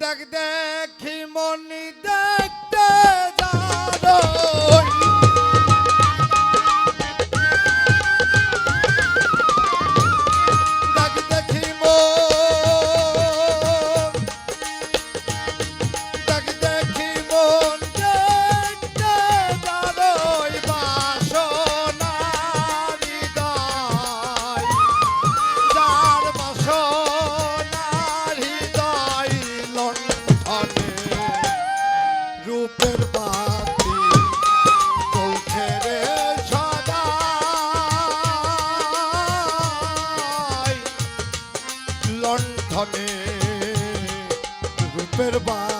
ডাক দেখি মনি দেখ better buy.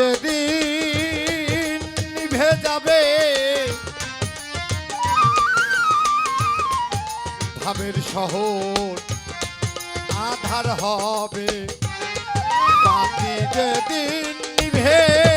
সেদিন নিভে যাবে ভাবের শহর আধার হবে। বাকি যেদিন নিভে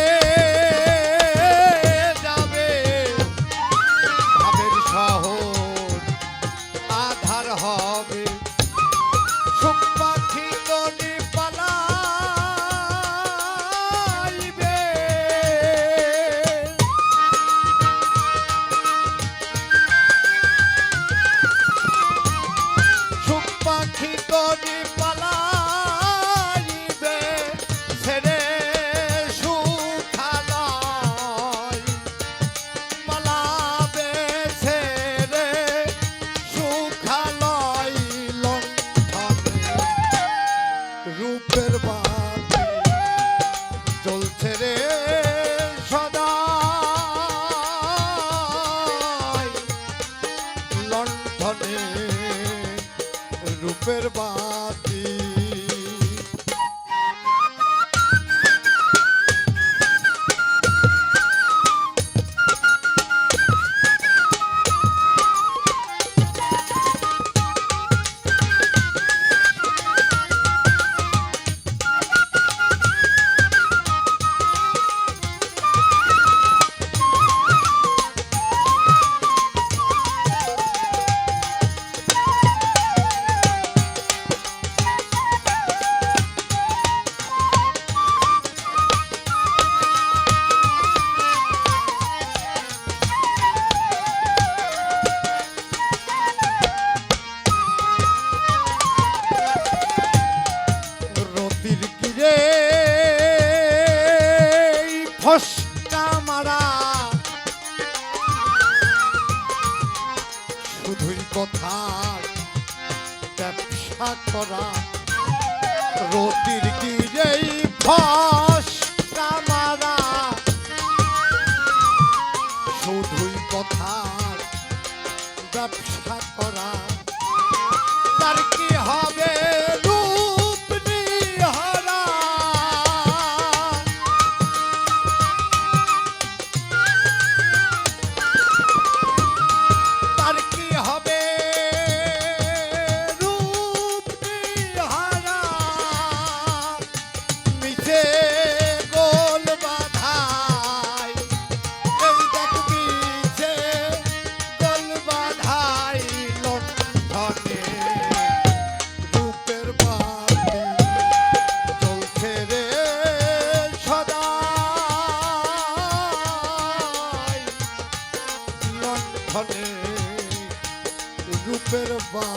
better bar. কোথায় ব্যবসা করা। রতির গিরেই ফস কামারা। শুধুই কোথায় ব্যবসা করা। ধনে রূপের বা